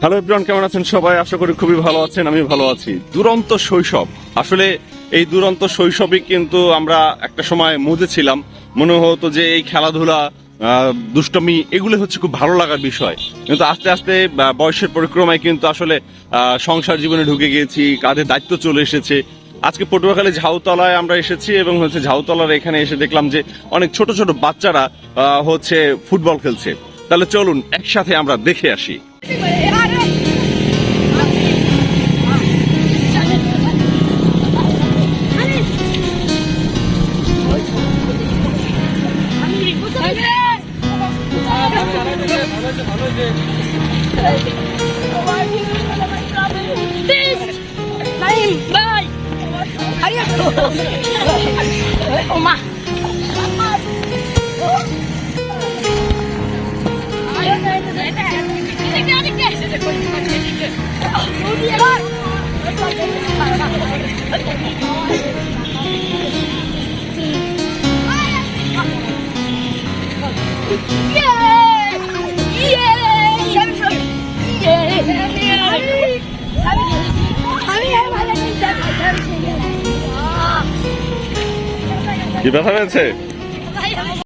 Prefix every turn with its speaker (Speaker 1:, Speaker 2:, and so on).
Speaker 1: Hello everyone, কেমন আছেন সবাই? আশা করি খুবই ভালো আছেন আমি ভালো আছি। দুরন্ত শৈশব। আসলে এই দুরন্ত শৈশবে কিন্তু আমরা একটা সময় মজে ছিলাম মনে হতো যে এই খেলাধুলা দুষ্টমি, এগুলো হচ্ছে খুব ভালো লাগার বিষয়। কিন্তু আস্তে আস্তে বয়সের পরিক্রমায় কিন্তু আসলে সংসার জীবনে ঢুকে গিয়েছি, কাঁধে দায়িত্ব চলে এসেছে। আজকে পটুয়াখালী ঝাউতলায় আমরা এসেছি এবং হচ্ছে ঝাউতলার এখানে এসে দেখলাম যে অনেক ছোট ছোট বাচ্চারা হচ্ছে ফুটবল খেলছে। তাহলে চলুন, একসাথে আমরা দেখে আসি।
Speaker 2: Bye.
Speaker 1: Bye. 我们好运来迎着你